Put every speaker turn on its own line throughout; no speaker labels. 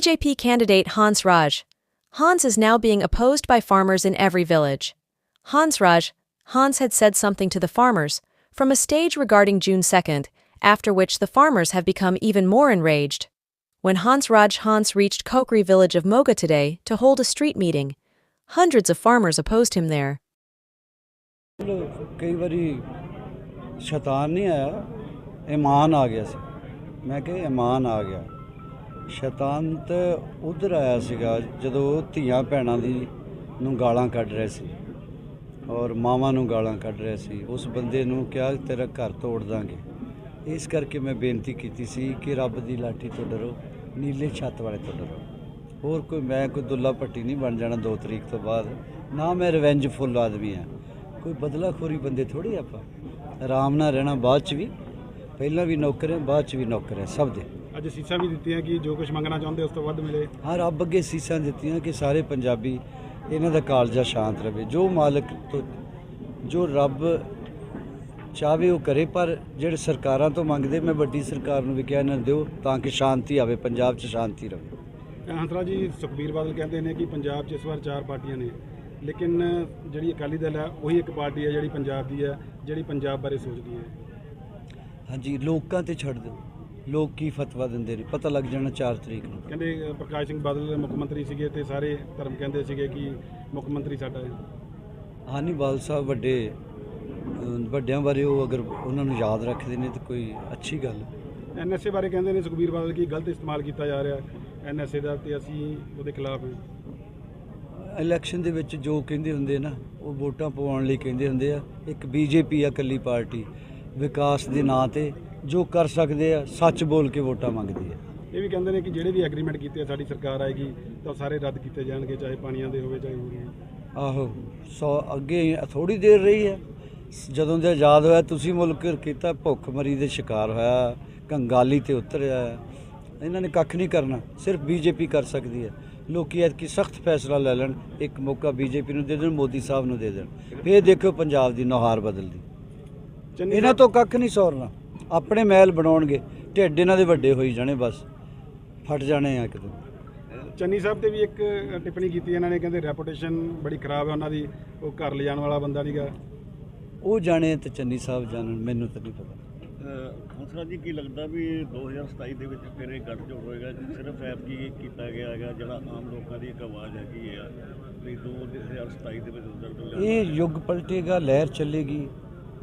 BJP candidate Hans Raj. Hans is now being opposed by farmers in every village. Hans Raj, Hans had said something to the farmers from a stage regarding June 2nd, after which the farmers have become even more enraged. When Hans Raj Hans reached Kokri village of Moga today to hold a street meeting, hundreds of farmers opposed him there.
ਕਈ ਵਾਰੀ ਸ਼ੈਤਾਨ ਨਹੀਂ ਆਇਆ ਇਮਾਨ ਆ ਗਿਆ ਸੀ ਮੈਂ ਕਿਹਾ ਇਮਾਨ ਆ ਗਿਆ ਸ਼ੈਤਾਨ ਤੇ ਉਧਰ ਆਇਆ ਸੀਗਾ ਜਦੋਂ ਧੀਆਂ ਭੈਣਾਂ ਦੀ ਨੂੰ ਗਾਲਾਂ ਕੱਢ ਰਿਹਾ ਸੀ ਔਰ ਮਾਵਾਂ ਨੂੰ ਗਾਲਾਂ ਕੱਢ ਰਿਹਾ ਸੀ, ਉਸ ਬੰਦੇ ਨੂੰ ਕਿਹਾ ਤੇਰਾ ਘਰ ਤੋੜ ਦਾਂਗੇ। ਇਸ ਕਰਕੇ ਮੈਂ ਬੇਨਤੀ ਕੀਤੀ ਸੀ ਕਿ ਰੱਬ ਦੀ ਲਾਠੀ ਤੋਂ ਡਰੋ, ਨੀਲੇ ਛੱਤ ਵਾਲੇ ਤੋਂ ਡਰੋ। ਹੋਰ ਕੋਈ ਮੈਂ ਕੋਈ ਦੁੱਲਾ ਭੱਟੀ ਨਹੀਂ ਬਣ ਜਾਣਾ 2 ਤਰੀਕ ਤੋਂ ਬਾਅਦ, ਨਾ ਮੈਂ ਰਿਵੈਂਜਫੁੱਲ ਆਦਮੀ ਆ ਕੋਈ ਬਦਲਾਖੋਰੀ ਬੰਦੇ ਥੋੜੀ ਆਪਾਂ। ਆਰਾਮ ਨਾਲ ਰਹਿਣਾ ਬਾਅਦ ਚ ਵੀ, ਪਹਿਲਾਂ ਵੀ ਨੌਕਰ ਹੈ, ਬਾਅਦ ਚ ਵੀ ਨੌਕਰ ਹੈ, ਸਭ ਦੇ।
ਅੱਜ ਸੀਸਾਂ ਵੀ ਦਿੱਤੀਆਂ ਕਿ ਜੋ ਕੁਝ ਮੰਗਣਾ ਚਾਹੁੰਦੇ ਉਸ ਤੋਂ ਵੱਧ ਮਿਲੇ।
ਹਾਂ ਰੱਬ ਅੱਗੇ ਸੀਸਾਂ ਦਿੱਤੀਆਂ ਕਿ ਸਾਰੇ ਪੰਜਾਬੀ ਇਹਨਾਂ ਦਾ ਕਾਲਜਾ ਸ਼ਾਂਤ ਰਵੇ। ਜੋ ਮਾਲਕ ਤੋਂ ਜੋ ਰੱਬ ਚਾਹਵੇ ਉਹ ਕਰੇ ਪਰ ਜਿਹੜੇ ਸਰਕਾਰਾਂ ਤੋਂ ਮੰਗਦੇ ਮੈਂ ਵੱਡੀ ਸਰਕਾਰ ਨੂੰ ਵੀ ਕਿਹਾ ਇਹਨਾਂ ਦਿਓ ਤਾਂ ਕਿ ਸ਼ਾਂਤੀ ਆਵੇ ਪੰਜਾਬ 'ਚ ਸ਼ਾਂਤੀ ਰਵੇ।
ਹੰਸਰਾ ਜੀ ਸੁਖਬੀਰ ਬਾਦਲ ਕਹਿੰਦੇ ਨੇ ਕਿ ਪੰਜਾਬ 'ਚ ਇਸ ਵਾਰ ਚਾਰ ਪਾਰਟੀਆਂ ਨੇ ਲੇਕਿਨ ਜਿਹੜੀ ਅਕਾਲੀ ਦਲ ਹੈ ਉਹੀ ਇੱਕ ਪਾਰਟੀ ਹੈ ਜਿਹੜੀ ਪੰਜਾਬ ਦੀ ਹੈ ਜਿਹੜੀ ਪੰਜਾਬ ਬਾਰੇ ਸੋਚਦੀ ਹੈ।
ਹਾਂਜੀ ਲੋਕਾਂ ਤੇ ਛੱਡ ਦਿਓ। ਲੋਕ ਕੀ ਫਤਵਾ ਦਿੰਦੇ ਨੇ? ਪਤਾ ਲੱਗ ਜਾਣਾ 4 ਤਰੀਕ ਨੂੰ।
ਕਹਿੰਦੇ ਅ, ਪ੍ਰਕਾਸ਼ ਸਿੰਘ ਬਾਦਲ ਮੁੱਖ ਮੰਤਰੀ ਸੀਗੇ ਤੇ ਸਾਰੇ ਧਰਮ ਕਹਿੰਦੇ ਸੀਗੇ ਕਿ ਮੁੱਖ ਮੰਤਰੀ ਸਾਡਾ ਹੈ।
ਬਾਲ ਸਾਹਿਬ ਵੱਡੇ ਵੱਡਿਆਂ ਬਾਰੇ ਉਹ ਅਗਰ ਉਹਨਾਂ ਨੂੰ ਯਾਦ ਰੱਖਦੇ ਨੇ ਤਾਂ ਕੋਈ ਅੱਛੀ ਗੱਲ ਹੈ।
ਐਨਐਸਏ ਬਾਰੇ ਕਹਿੰਦੇ ਨੇ ਸੁਖਬੀਰ ਬਾਦਲ ਕੀ ਗਲਤ ਇਸਤੇਮਾਲ ਕੀਤਾ ਜਾ ਰਿਹਾ ਐਨਐਸਏ ਦਾ ਤੇ ਅਸੀਂ ਉਹਦੇ ਖਿਲਾਫ ਹਾਂ।
ਇਲੈਕਸ਼ਨ ਦੇ ਵਿੱਚ ਜੋ ਕਹਿੰਦੇ ਹੁੰਦੇ ਨਾ ਉਹ ਵੋਟਾਂ ਪਵਾਉਣ ਲਈ ਕਹਿੰਦੇ ਹੁੰਦੇ ਆ। ਇੱਕ ਬੀਜੇਪੀ ਆ ਇਕੱਲੀ ਪਾਰਟੀ ਵਿਕਾਸ ਦੇ ਨਾਂ ਤੇ ਜੋ ਕਰ ਸਕਦੇ ਆ ਸੱਚ ਬੋਲ ਕੇ ਵੋਟਾਂ ਮੰਗਦੀ ਆ
ਇਹ ਵੀ ਕਹਿੰਦੇ ਨੇ ਕਿ ਜਿਹੜੇ ਵੀ ਐਗਰੀਮੈਂਟ ਕੀਤੇ ਆ ਸਾਡੀ ਸਰਕਾਰ ਆਏਗੀ ਤਾਂ ਸਾਰੇ ਰੱਦ ਕੀਤੇ ਜਾਣਗੇ ਚਾਹੇ ਪਾਣੀਆਂ ਦੇ ਹੋਵੇ ਚਾਹੇ ਹੋਰ
ਆਹੋ ਸੋ ਅੱਗੇ ਥੋੜੀ ਦੇਰ ਰਹੀ ਹੈ। ਜਦੋਂ ਦੇ ਆਜ਼ਾਦ ਹੋਇਆ ਤੁਸੀਂ ਮੁਲਕ ਕੀਤਾ ਭੁੱਖ ਮਰੀ ਦੇ ਸ਼ਿਕਾਰ ਹੋਇਆ ਕੰਗਾਲੀ ਤੇ ਉਤਰਿਆ। ਇਹਨਾਂ ਨੇ ਕੱਖ ਨਹੀਂ ਕਰਨਾ ਸਿਰਫ ਬੀਜੇਪੀ ਕਰ ਸਕਦੀ ਹੈ। ਲੋਕੀ ਐਤਕੀ ਸਖਤ ਫੈਸਲਾ ਲੈ ਲੈਣ ਇੱਕ ਮੌਕਾ ਬੀਜੇਪੀ ਨੂੰ ਦੇ ਦੇਣ ਮੋਦੀ ਸਾਹਿਬ ਨੂੰ ਦੇ ਦੇਣ। ਫੇਰ ਦੇਖੋ ਪੰਜਾਬ ਦੀ ਨੁਹਾਰ ਬਦਲਦੀ। ਇਹਨਾਂ ਤੋਂ ਕੱਖ ਨਹੀਂ ਸੌਰਨਾ। ਆਪਣੇ ਮਹਿਲ ਬਣਾਉਣਗੇ ਢਿੱਡ ਇਹਨਾਂ ਦੇ ਵੱਡੇ ਹੋਈ ਜਾਣੇ ਬਸ ਫਟ ਜਾਣੇ ਆ ਇੱਕ ਦਿਨ।
ਚੰਨੀ ਸਾਹਿਬ ਤੇ ਵੀ ਇੱਕ ਟਿੱਪਣੀ ਕੀਤੀ ਇਹਨਾਂ ਨੇ ਕਹਿੰਦੇ ਰੈਪੂਟੇਸ਼ਨ ਬੜੀ ਖਰਾਬ ਹੈ ਉਹਨਾਂ ਦੀ ਉਹ ਘਰ ਲਿਜਾਣ ਵਾਲਾ ਬੰਦਾ ਨਹੀਂਗਾ
ਉਹ ਜਾਣੇ ਤੇ ਚੰਨੀ ਸਾਹਿਬ ਜਾਣਨ ਮੈਨੂੰ ਤਾਂ ਨਹੀਂ ਪਤਾ।
ਹੰਸਰਾਜ ਜੀ ਕੀ ਲੱਗਦਾ ਵੀ 2027 ਦੇ ਵਿੱਚ ਫਿਰ ਇਹ ਗੱਠਜੋੜ ਹੋਏਗਾ? ਸਿਰਫ ਐਪ ਕੀ ਕੀਤਾ ਗਿਆ ਹੈਗਾ ਜਿਹੜਾ ਆਮ ਲੋਕਾਂ ਦੀ ਇੱਕ ਆਵਾਜ਼ ਹੈਗੀ ਹੈ ਵੀ 2027 ਦੇ ਵਿੱਚ ਰਿਜ਼ਲਟ
ਇਹ ਯੁੱਗ ਪਲਟੇਗਾ ਲਹਿਰ ਚੱਲੇਗੀ।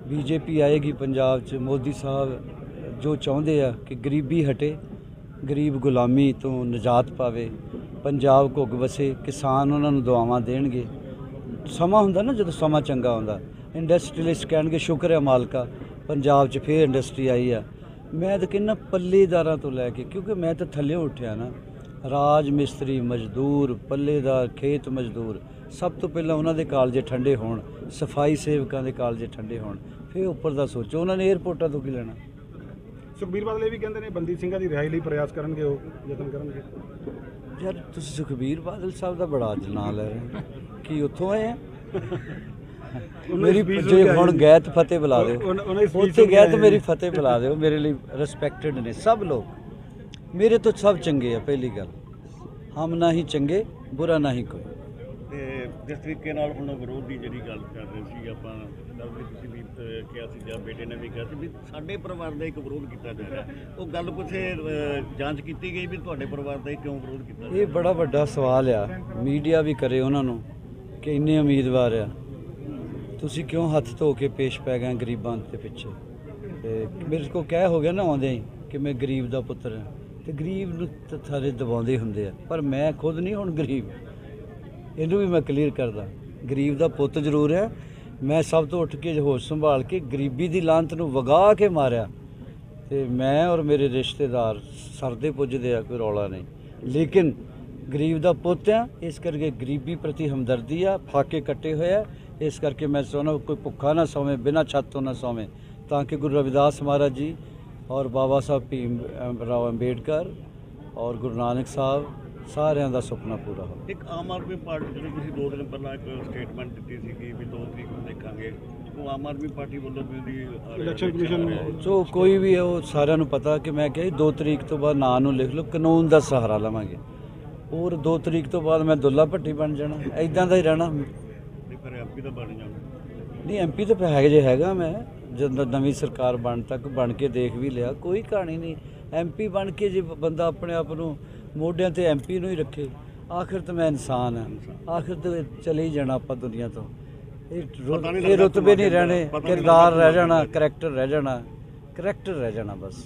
ਬੀਜੇਪੀ ਆਏਗੀ ਪੰਜਾਬ 'ਚ, ਮੋਦੀ ਸਾਹਿਬ ਜੋ ਚਾਹੁੰਦੇ ਆ ਕਿ ਗਰੀਬੀ ਹਟੇ, ਗਰੀਬ ਗੁਲਾਮੀ ਤੋਂ ਨਜਾਤ ਪਾਵੇ, ਪੰਜਾਬ ਘੁੱਗ ਵਸੇ, ਕਿਸਾਨ ਉਹਨਾਂ ਨੂੰ ਦੁਆਵਾਂ ਦੇਣਗੇ। ਸਮਾਂ ਹੁੰਦਾ ਨਾ ਜਦੋਂ ਸਮਾਂ ਚੰਗਾ ਹੁੰਦਾ ਇੰਡਸਟਰੀਲਿਸਟ ਕਹਿਣਗੇ, ਸ਼ੁਕਰ ਹੈ ਮਾਲਕਾ, ਪੰਜਾਬ 'ਚ ਫੇਰ ਇੰਡਸਟਰੀ ਆਈ ਆ। ਮੈਂ ਤਾਂ ਕਹਿੰਦਾ ਪੱਲੇਦਾਰਾਂ ਤੋਂ ਲੈ ਕੇ, ਕਿਉਂਕਿ ਮੈਂ ਤਾਂ ਥੱਲੇ ਉੱਠਿਆ ਨਾ, ਰਾਜ ਮਿਸਤਰੀ ਮਜ਼ਦੂਰ, ਪੱਲੇਦਾਰ, ਖੇਤ ਮਜ਼ਦੂਰ, ਸਭ ਤੋਂ ਪਹਿਲਾਂ ਉਹਨਾਂ ਦੇ ਕਾਲਜੇ ਠੰਡੇ ਹੋਣ, ਸਫ਼ਾਈ ਸੇਵਕਾਂ ਦੇ ਕਾਲਜੇ ਠੰਡੇ ਹੋਣ। ਫਿਰ ਉੱਪਰ ਦਾ ਸੋਚੋ ਉਹਨਾਂ ਨੇ 에ਅਰਪੋਰਟਾਂ ਤੋਂ ਕੀ ਲੈਣਾ?
ਸੁਖਬੀਰ ਬਾਦਲ ਇਹ ਵੀ ਕਹਿੰਦੇ ਨੇ ਬੰਦੀ ਸਿੰਘਾਂ ਦੀ ਰਿਹਾਈ ਲਈ ਪ੍ਰਯਾਸ ਕਰਨਗੇ ਉਹ ਯਤਨ ਕਰਨਗੇ।
ਯਾਰ ਤੁਸੀਂ ਸੁਖਬੀਰ ਬਾਦਲ ਸਾਹਿਬ ਦਾ ਬੜਾ ਅੱਜ ਨਾਂ ਲੈ ਰਹੇ। ਕੀ ਉੱਥੋਂ ਆਏ ਆ? ਮੇਰੀ ਜੇ ਹੁਣ
ਆਏ
ਗਏ ਤਾਂ ਫਤਿਹ ਬੁਲਾ ਦਿਓ। ਉੱਥੇ
ਸੁਣ ਕੇ
ਗਏ ਤਾਂ
ਆਏ
ਮੇਰੀ। ਫਤਿਹ ਬੁਲਾ ਦਿਓ ਮੇਰੇ ਲਈ ਰਿਸਪੈਕਟਡ ਨੇ ਸਭ ਲੋਕ। ਮੇਰੇ ਤੋਂ ਸਭ ਚੰਗੇ ਆ ਪਹਿਲੀ ਗੱਲ। ਹਮ ਨਾ ਹੀ ਚੰਗੇ ਬੁਰਾ ਨਾ ਹੀ ਕੋਈ।
ਜਿਸ ਤਰੀਕੇ ਨਾਲ ਹੁਣ ਵਿਰੋਧ ਦੀ ਜਿਹੜੀ ਗੱਲ ਕਰ ਰਹੇ ਸੀ ਆਪਾਂ ਕੱਲ੍ਹ ਵੀ ਤੁਸੀਂ ਵੀ ਅਹ, ਕਿਹਾ ਸੀ ਜਾਂ ਬੇਟੇ ਨੇ ਵੀ ਕਿਹਾ ਸੀ ਵੀ ਸਾਡੇ ਪਰਿਵਾਰ ਦਾ ਇੱਕ ਵਿਰੋਧ ਕੀਤਾ ਜਾ ਰਿਹਾ। ਉਹ ਗੱਲ ਕੁਛ ਅਹ, ਜਾਂਚ ਕੀਤੀ ਗਈ ਵੀ ਤੁਹਾਡੇ ਪਰਿਵਾਰ ਦਾ ਹੀ ਕਿਉਂ ਵਿਰੋਧ ਕੀਤਾ ਜਾ ਰਿਹਾ?
ਇਹ ਬੜਾ ਵੱਡਾ ਸਵਾਲ ਆ। ਮੀਡੀਆ ਵੀ ਕਰੇ ਉਹਨਾਂ ਨੂੰ ਕਿ ਇੰਨੇ ਉਮੀਦਵਾਰ ਆ। ਤੁਸੀਂ ਕਿਉਂ ਹੱਥ ਧੋ ਕੇ ਪੇਸ਼ ਪੈ ਗਏ ਗਰੀਬਾਂ ਦੇ ਪਿੱਛੇ? ਤੇ ਮੇਰੇ ਕੋ ਕਹਿ ਹੋ ਗਿਆ ਨਾ ਆਉਂਦੇ ਹੀ ਕਿ ਮੈਂ ਗਰੀਬ ਦਾ ਪੁੱਤਰ ਹਾਂ ਤੇ ਗਰੀਬ ਨੂੰ ਤਾਂ ਸਾਰੇ ਦਬਾਉਂਦੇ ਹੁੰਦੇ ਆ। ਪਰ ਮੈਂ ਖੁਦ ਨਹੀਂ ਹੁਣ ਗਰੀਬ। ਇਹਨੂੰ ਵੀ ਮੈਂ ਕਲੀਅਰ ਕਰਦਾ। ਗਰੀਬ ਦਾ ਪੁੱਤ ਜ਼ਰੂਰ ਹੈ। ਮੈਂ ਸਭ ਤੋਂ ਉੱਠ ਕੇ ਹੋਸ਼ ਸੰਭਾਲ ਕੇ ਗਰੀਬੀ ਦੀ ਲਾਂਤ ਨੂੰ ਵਗਾ ਕੇ ਮਾਰਿਆ। ਤੇ ਮੈਂ ਔਰ ਮੇਰੇ ਰਿਸ਼ਤੇਦਾਰ ਸਰਦੇ ਪੁੱਜਦੇ ਆ, ਕੋਈ ਰੌਲਾ ਨਹੀਂ। ਲੇਕਿਨ ਗਰੀਬ ਦਾ ਪੁੱਤ ਆ, ਇਸ ਕਰਕੇ ਗਰੀਬੀ ਪ੍ਰਤੀ ਹਮਦਰਦੀ ਆ, ਫਾਕੇ ਕੱਟੇ ਹੋਏ ਆ। ਇਸ ਕਰਕੇ ਮੈਂ ਚਾਹੁੰਦਾ ਕੋਈ ਭੁੱਖਾ ਨਾ ਸੌਵੇਂ, ਬਿਨਾਂ ਛੱਤ ਤੋਂ ਨਾ ਸੋਵੇ, ਤਾਂ ਕਿ ਗੁਰੂ ਰਵਿਦਾਸ ਮਹਾਰਾਜ ਜੀ ਔਰ ਬਾਬਾ ਸਾਹਿਬ ਭੀਮ ਰਾਓ ਅੰਬੇਡਕਰ ਔਰ ਗੁਰੂ ਨਾਨਕ ਸਾਹਿਬ ਸਾਰਿਆਂ ਦਾ ਸੁਪਨਾ ਪੂਰਾ ਹੋਵੇ
ਇੱਕ ਆਮ ਆਦਮੀ ਪਾਰਟੀ ਜਿਹੜੀ ਤੁਸੀਂ ਦੋ ਦਿਨ ਪਹਿਲਾਂ ਇੱਕ ਸਟੇਟਮੈਂਟ ਦਿੱਤੀ ਸੀ ਕਿ ਵੀ 2 ਤਰੀਕ ਨੂੰ ਦੇਖਾਂਗੇ। ਉਹ ਆਮ ਆਦਮੀ ਪਾਰਟੀ ਵੱਲੋਂ ਵੀ ਉਹਦੀ ਰਿਹਾ ਹੈ।
ਸੋ ਕੋਈ ਵੀ ਹੈ, ਉਹ ਸਾਰਿਆਂ ਨੂੰ ਪਤਾ ਕਿ ਮੈਂ ਕਿਹਾ 2 ਤਰੀਕ ਤੋਂ ਬਾਅਦ ਨਾਂ ਨੂੰ ਲਿਖ ਲਓ ਕਾਨੂੰਨ ਦਾ ਸਹਾਰਾ ਲਵਾਂਗੇ। ਹੋਰ 2 ਤਰੀਕ ਤੋਂ ਬਾਅਦ ਮੈਂ ਦੁੱਲਾ ਭੱਟੀ ਬਣ ਜਾਣਾ ਐਦਾਂ ਦਾ ਹੀ ਰਹਿਣਾ।
ਨਹੀਂ ਫਿਰ ਐਮਪੀ ਤਾਂ ਬਣ ਜਾਣਾ।
ਨਹੀਂ ਐਮਪੀ ਤਾਂ ਹੈਗੇ ਜੇ ਹੈਗਾ ਮੈਂ ਜਦੋਂ ਨਵੀਂ ਸਰਕਾਰ ਬਣ ਤੱਕ ਬਣ ਕੇ ਦੇਖ ਵੀ ਲਿਆ ਕੋਈ ਕਹਾਣੀ ਨਹੀਂ। ਐਮਪੀ ਬਣ ਕੇ ਜੇ ਬੰਦਾ ਆਪਣੇ ਆਪ ਨੂੰ ਮੋਢਿਆਂ ਤੇ ਐਮਪੀ ਨੂੰ ਹੀ ਰੱਖੇ। ਆਖਿਰ ਤਾਂ ਮੈਂ ਇਨਸਾਨ ਹਾਂ। ਆਖਿਰ ਤਾਂ ਚਲੇ ਹੀ ਜਾਣਾ ਆਪਾਂ ਦੁਨੀਆ ਤੋਂ। ਇਹ ਇਹ ਰੁਤਬੇ ਨਹੀਂ ਰਹਿਣੇ। ਕਿਰਦਾਰ ਰਹਿ ਜਾਣਾ ਕਰੈਕਟਰ ਰਹਿ ਜਾਣਾ। ਕਰੈਕਟਰ ਰਹਿ ਜਾਣਾ ਬਸ।